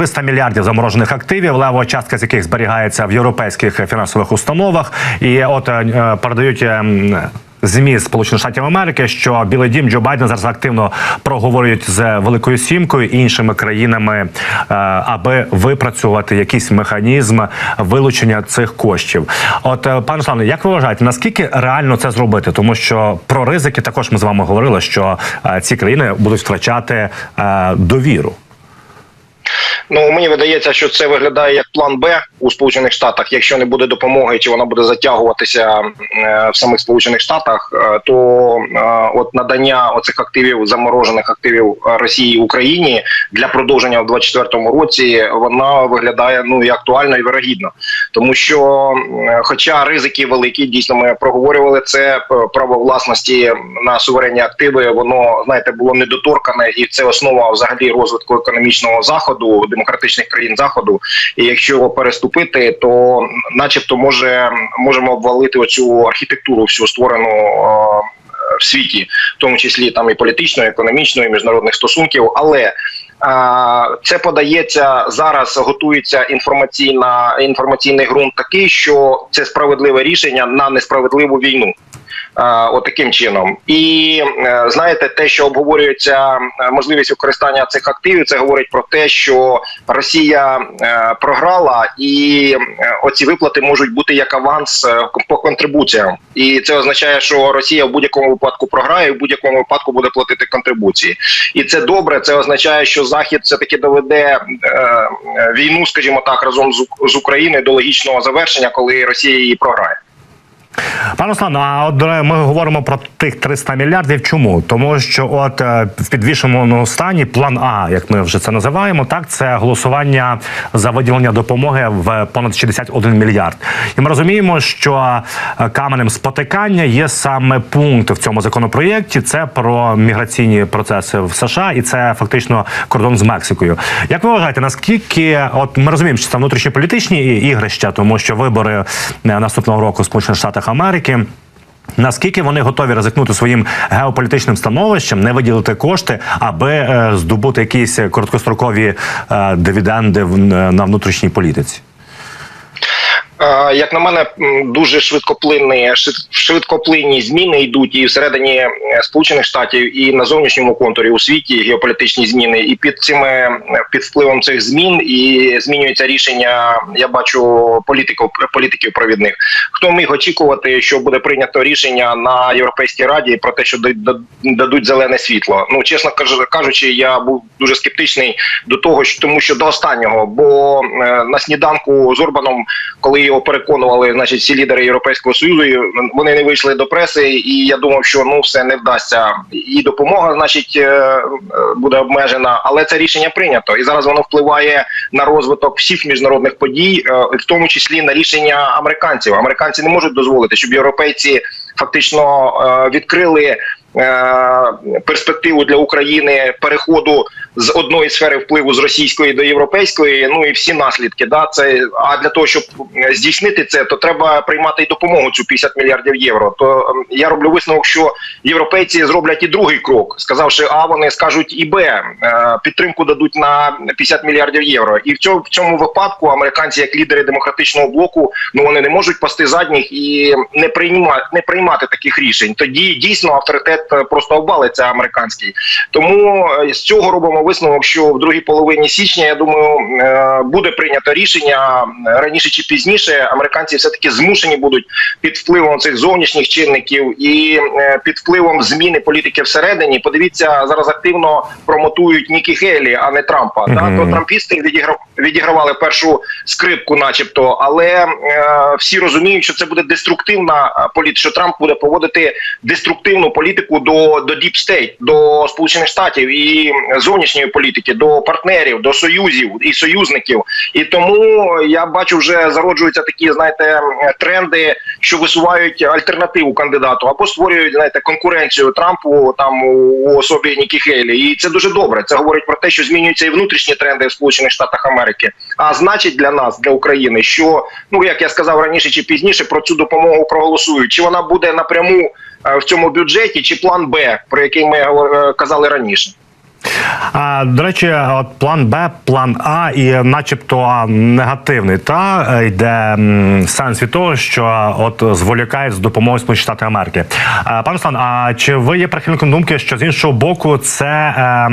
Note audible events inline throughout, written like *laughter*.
300 мільярдів заморожених активів, левова частка з яких зберігається в європейських фінансових установах, і от е, передають. е, м, ЗМІ Сполучених Штатів Америки, що Білий Дім Джо Байден зараз активно проговорюють з Великою Сімкою і іншими країнами, е, аби випрацювати якийсь механізм вилучення цих коштів. От, пане Славне, як ви вважаєте, наскільки реально це зробити? Тому що про ризики також ми з вами говорили, що ці країни будуть втрачати довіру. Ну мені видається, що це виглядає як план Б у Сполучених Штатах. Якщо не буде допомоги, чи вона буде затягуватися е, в самих Сполучених Штатах, е, то е, от надання оцих активів заморожених активів Росії Україні для продовження в 24-му році вона виглядає ну і актуально і вирогідно, тому що, хоча ризики великі, дійсно ми проговорювали це право власності на суверенні активи, воно знаєте було недоторкане, і це основа взагалі розвитку економічного заходу демократичних країн заходу. І якщо його переступити, то, начебто, може можемо обвалити оцю архітектуру, всю створену. е, В світі, в тому числі там і політичної, і економічної, і міжнародних стосунків, але а, це подається зараз. Готується інформаційна інформаційний ґрунт такий, що це справедливе рішення на несправедливу війну. Е, Отаким чином, і е, знаєте, те, що обговорюється е, можливість використання цих активів, це говорить про те, що Росія програла, і оці виплати можуть бути як аванс по контрибуціям, і це означає, що Росія в будь-якому випадку програє, і в будь-якому випадку буде платити контрибуції, і це добре. Це означає, що Захід все таки доведе війну, скажімо так, разом з Україною до логічного завершення, коли Росія її програє. Пане Руслан, а от ми говоримо про тих 300 мільярдів. Чому? Тому що от е, в підвішеному стані план А, як ми вже це називаємо, так це голосування за виділення допомоги в понад 61 мільярд. І ми розуміємо, що е, каменем спотикання є саме пункт в цьому законопроєкті. Це про міграційні процеси в США, і це фактично кордон з Мексикою. Як ви вважаєте, наскільки от ми розуміємо, що це внутрішньополітичні ігрища, тому що вибори е, наступного року в Сполучених Штатах Америки. Наскільки вони готові ризикнути своїм геополітичним становищем, не виділити кошти, аби е, здобути якісь короткострокові е, дивіденди в, на внутрішній політиці? Як на мене, дуже швидкоплинні швидкоплинні зміни йдуть і всередині е, Сполучених Штатів, і на зовнішньому контурі у світі геополітичні зміни. І під цими е, під впливом цих змін і змінюється рішення. Я бачу політиків політиків провідних. Хто міг очікувати, що буде прийнято рішення на європейській раді про те, що да- да- дадуть зелене світло? Ну чесно кажу- кажучи, я був дуже скептичний до того, тому що до останнього, бо е, на сніданку з Орбаном, коли його переконували, значить, всі лідери Європейського союзу, і вони не вийшли до преси, і я думав, що ну все не вдасться. І допомога, значить, е, е, буде обмежена, але це рішення прийнято, і зараз воно впливає на розвиток всіх міжнародних подій, е, в тому числі на рішення американців. Американці не можуть дозволити, щоб європейці фактично відкрили. Е, Перспективу для України переходу з одної сфери впливу з російської до європейської, ну і всі наслідки. Да, це а для того, щоб е, здійснити це, то треба приймати й допомогу цю 50 мільярдів євро. То ем, я роблю висновок, що європейці зроблять і другий крок, сказавши, а вони скажуть і Б, е, підтримку дадуть на 50 мільярдів євро. І в цьому в цьому випадку американці, як лідери демократичного блоку, ну вони не можуть пасти задніх і не приймати не приймати таких рішень. Тоді дійсно авторитет е, просто обвалиться американський. Тому е, з цього робимо висновок, що в другій половині січня, я думаю, е, буде прийнято рішення раніше чи пізніше. Американці все таки змушені будуть під впливом цих зовнішніх чинників і під впливом зміни політики всередині. Подивіться зараз активно промотують Нікі Гейлі, а не Трампа. Мгм. Да? То трампісти відіграв відігравали першу скрипку, начебто, але е, всі розуміють, що це буде деструктивна політика, що Трамп буде поводити деструктивну політику до, до Deep State, до Сполучених Штатів і зовнішньої політики, до партнерів, до союзів і союзників. І тому я бачу, вже зароджуються такі, знаєте, тренди, що висувають альтернативу кандидату або створюють знаєте конкуренцію Трампу там у особі Нікі Хейлі. І це дуже добре. Це говорить про те, що змінюються і внутрішні тренди в Сполучених Штатах Америки. А значить для нас, для України, що ну як я сказав раніше чи пізніше, про цю допомогу проголосують. Чи вона буде напряму в цьому бюджеті, чи план Б, про який ми е, казали раніше. А, до речі, от план Б, план А і, начебто, негативний. Та е, йде сенс від того, що от зволікають з допомогою Сполучених Штатів Америки. А, пане Руслан, а чи ви є прихильником думки, що з іншого боку це е,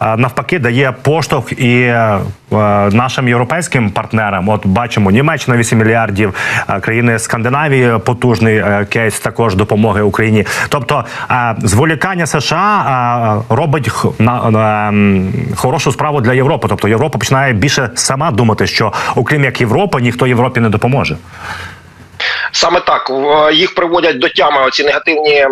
е, навпаки дає поштовх і е, е, нашим європейським партнерам? От бачимо Німеччина 8 мільярдів, е, країни Скандинавії потужний е, кейс також допомоги Україні. Тобто е, зволікання США е, робить на, хорошу справу для Європи. Тобто Європа починає більше сама думати, що окрім як Європи, ніхто Європі не допоможе. Саме так в- їх приводять до тями оці негативні е,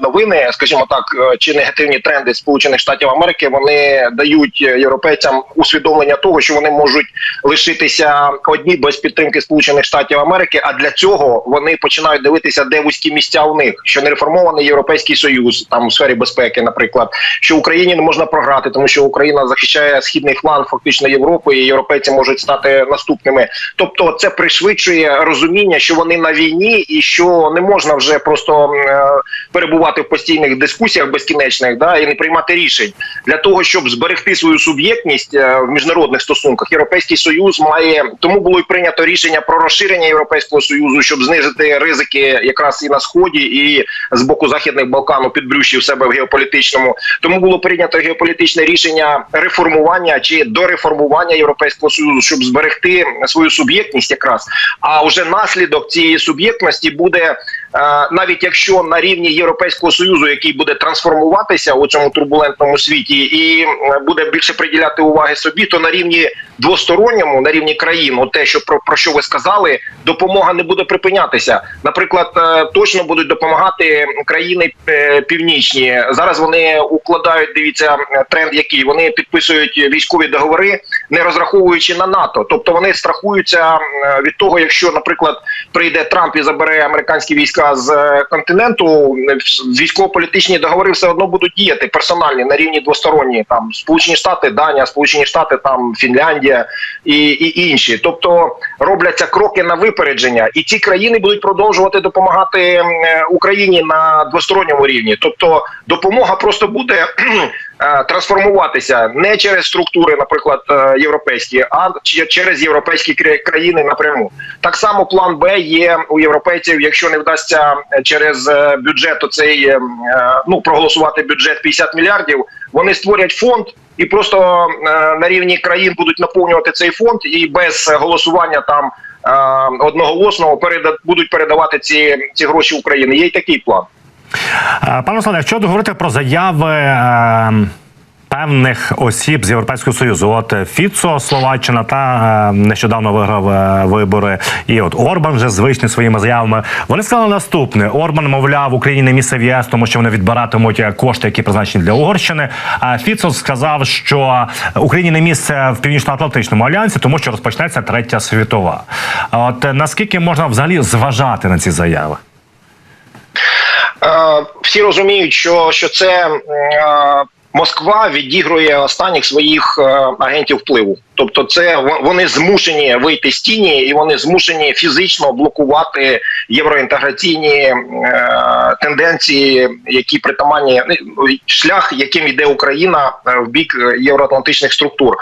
новини, скажімо так, е, чи негативні тренди Сполучених Штатів Америки. Вони дають європейцям усвідомлення того, що вони можуть лишитися одні без підтримки Сполучених Штатів Америки. А для цього вони починають дивитися, де вузькі місця у них, що не реформований європейський союз, там у сфері безпеки, наприклад, що Україні не можна програти, тому що Україна захищає східний фланг фактично Європи, і європейці можуть стати наступними. Тобто, це пришвидшує розуміння, що вони на війні, і що не можна вже просто е, перебувати в постійних дискусіях безкінечних, да і не приймати рішень для того, щоб зберегти свою суб'єктність е, в міжнародних стосунках. Європейський союз має тому було й прийнято рішення про розширення європейського союзу, щоб знизити ризики якраз і на сході, і з боку західних Балкан у підбрюші в себе в геополітичному. Тому було прийнято геополітичне рішення реформування чи дореформування європейського союзу, щоб зберегти свою суб'єктність, якраз а вже наслідок цієї суб'єктності буде. е, Навіть якщо на рівні Європейського союзу, який буде трансформуватися у цьому турбулентному світі, і е, буде більше приділяти уваги собі, то на рівні двосторонньому, на рівні країн, от те, що про, про що ви сказали, допомога не буде припинятися. Наприклад, е, точно будуть допомагати країни північні. Зараз вони укладають. Дивіться тренд, який вони підписують військові договори, не розраховуючи на НАТО. Тобто вони страхуються від того, якщо, наприклад, прийде Трамп і забере американські війська з е, континенту, військово-політичні договори все одно будуть діяти персональні на рівні двосторонні. Там Сполучені Штати, Данія, Сполучені Штати, там Фінляндія і, і інші. Тобто робляться кроки на випередження, і ці країни будуть продовжувати допомагати е, Україні на двосторонньому рівні. Тобто допомога просто буде. Е, Трансформуватися не через структури, наприклад, е, європейські, а через європейські кра- країни напряму. Так само план Б є у європейців, якщо не вдасться е, через бюджет оцей ну проголосувати бюджет 50 мільярдів. Вони створять фонд і просто на рівні країн будуть наповнювати цей фонд, і без голосування там одноголосного переда будуть передавати ці, ці гроші Україні. Є й такий план. Е, Пане Руслане, якщо говорити про заяви. Е, Певних осіб з Європейського союзу, от Фіцо, Словаччина та е, нещодавно виграв е, вибори, і от Орбан вже звичний своїми заявами. Вони сказали наступне: Орбан, мовляв, Україні не місце в ЄС, тому що вони відбиратимуть е, кошти, які призначені для Угорщини. А Фіцо сказав, що Україні не місце в північно-атлантичному альянсі, тому що розпочнеться третя світова. От е, наскільки можна взагалі зважати на ці заяви? Е, всі розуміють, що, що це е, Москва відігрує останніх своїх е, агентів впливу. Тобто, це во- вони змушені вийти з тіні, і вони змушені фізично блокувати євроінтеграційні е, тенденції, які притаманні ну, шлях, яким йде Україна е, в бік євроатлантичних структур.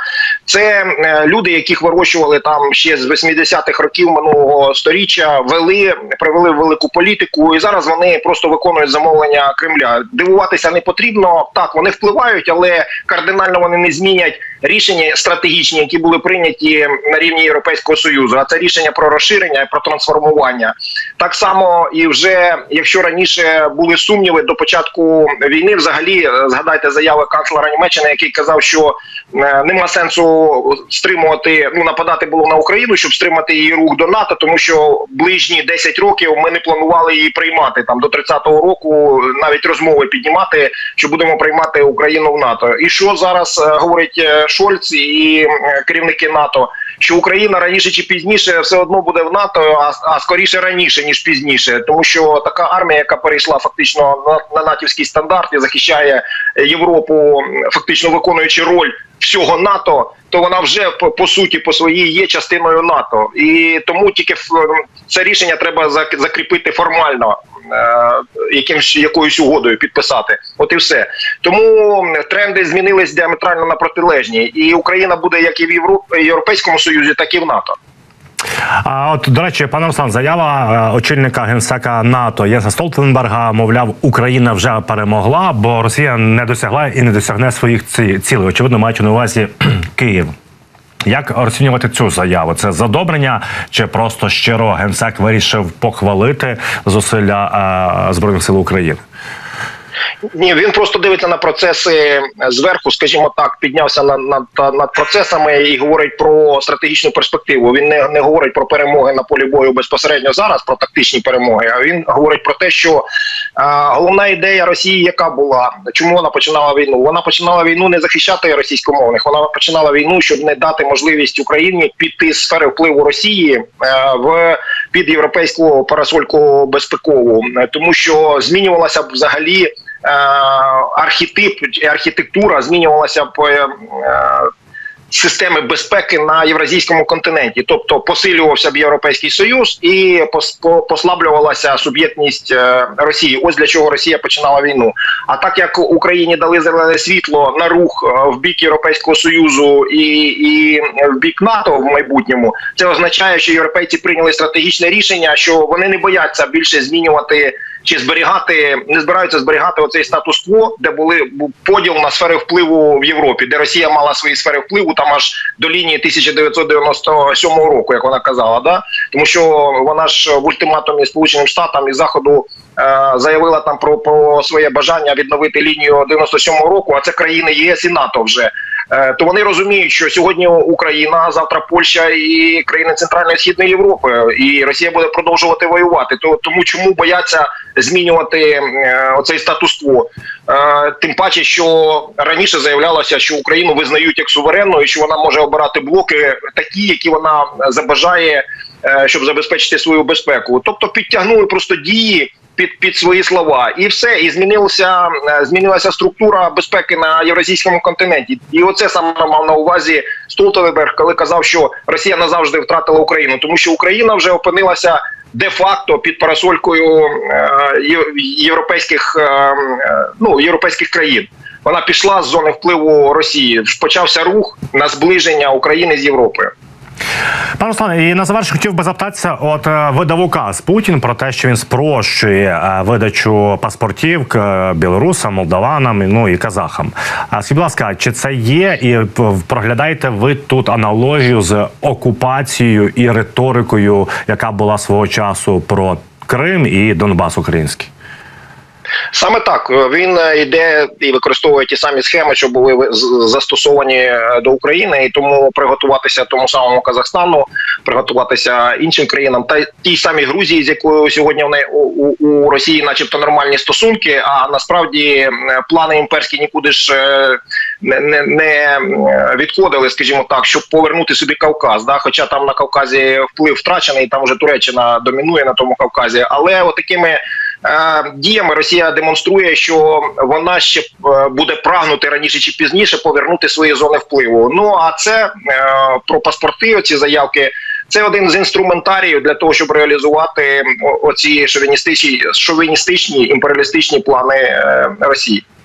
Це е, люди, яких вирощували там ще з 80-х років минулого сторіччя, вели, привели велику політику, і зараз вони просто виконують замовлення Кремля. Дивуватися не потрібно. Так, вони впливають, але кардинально вони не змінять рішення стратегічні, які були прийняті на рівні Європейського союзу. А це рішення про розширення і про трансформування. Так само і вже якщо раніше були сумніви до початку війни, взагалі е, згадайте заяви канцлера Німеччини, який казав, що е, нема сенсу стримувати, ну нападати було на Україну, щоб стримати її рух до НАТО, тому що ближні 10 років ми не планували її приймати там до 30-го року, навіть розмови піднімати, що будемо приймати Україну в НАТО. І що зараз е, говорить Шольц і е, керівники НАТО? Що Україна раніше чи пізніше все одно буде в НАТО, а, а скоріше раніше ніж пізніше, тому що така армія, яка перейшла фактично на, на натівський стандарт і захищає Європу, фактично виконуючи роль всього НАТО, то вона вже по, по суті по своїй є частиною НАТО, і тому тільки це рішення треба зак- закріпити формально. е, Якимсь якоюсь угодою підписати, от і все. Тому тренди змінились діаметрально на протилежні, і Україна буде як і в Європейському Союзі, так і в НАТО. А от до речі, пане Руслан, заява е, очільника генсека НАТО Єнса Столтенберга, мовляв, Україна вже перемогла, бо Росія не досягла і не досягне своїх ці- цілей. Очевидно, маючи на увазі *clears throat* Київ. Як розцінювати цю заяву? Це задобрення чи просто щиро генсек вирішив похвалити зусилля е, збройних сил України? Ні, він просто дивиться на процеси зверху, скажімо так, піднявся над, над, над процесами і говорить про стратегічну перспективу. Він не, не говорить про перемоги на полі бою безпосередньо зараз, про тактичні перемоги. А він говорить про те, що а, головна ідея Росії, яка була, чому вона починала війну? Вона починала війну не захищати російськомовних. Вона починала війну, щоб не дати можливість Україні піти з сфери впливу Росії е, в під європейську парасольку безпекову, Е, тому що змінювалася б взагалі е, архетип і архітектура змінювалася б е, системи безпеки на євразійському континенті, тобто посилювався б європейський союз і пос- послаблювалася суб'єктність е, Росії. Ось для чого Росія починала війну. А так як Україні дали зелене світло на рух е, в бік Європейського союзу і, і в бік НАТО в майбутньому, це означає, що європейці прийняли стратегічне рішення, що вони не бояться більше змінювати. Чи зберігати не збираються зберігати оцей статус-кво, де були був поділ на сфери впливу в Європі, де Росія мала свої сфери впливу там аж до лінії 1997 року, як вона казала, да тому що вона ж в ультиматумі Сполученим Штатам і Заходу е, заявила там про, про своє бажання відновити лінію 97 року. А це країни ЄС і НАТО вже. Е, То вони розуміють, що сьогодні Україна, завтра Польща і країни Центральної і Східної Європи, і Росія буде продовжувати воювати. То тому чому бояться змінювати е, оцей статус-кво? Е, Тим паче, що раніше заявлялося, що Україну визнають як суверенну, і що вона може обирати блоки такі, які вона забажає, щоб забезпечити свою безпеку. Тобто підтягнули просто дії під під свої слова, і все, і змінилася е, змінилася структура безпеки на євразійському континенті. І оце саме мав на увазі Столтенберг, коли казав, що Росія назавжди втратила Україну, тому що Україна вже опинилася де-факто під парасолькою е, європейських е, ну європейських країн. Вона пішла з зони впливу Росії. Почався рух на зближення України з Європою. Пане Руслане, і на завершення хотів би запитатися, от е, видав указ Путін про те, що він спрощує е, видачу паспортів к білорусам, молдаванам, ну і казахам. А скажіть, будь ласка, чи це є, і проглядаєте ви тут аналогію з окупацією і риторикою, яка була свого часу про Крим і Донбас український? Саме так він е, йде і використовує ті самі схеми, що були застосовані е, до України, і тому приготуватися тому самому Казахстану, приготуватися іншим країнам, та тій самій Грузії, з якою сьогодні в неї у, у, у Росії, начебто, нормальні стосунки. А насправді е, плани імперські нікуди ж е, не, не, не е, відходили, скажімо так, щоб повернути собі Кавказ. Да? Хоча там на Кавказі вплив втрачений, там вже Туреччина домінує на тому Кавказі, але отакими. Е, Діями Росія демонструє, що вона ще е, буде прагнути раніше чи пізніше повернути свої зони впливу. Ну а це е, про паспорти. Оці заявки. Це один з інструментаріїв для того, щоб реалізувати оці шовіністичні шовіністичні імперіалістичні плани е, Росії.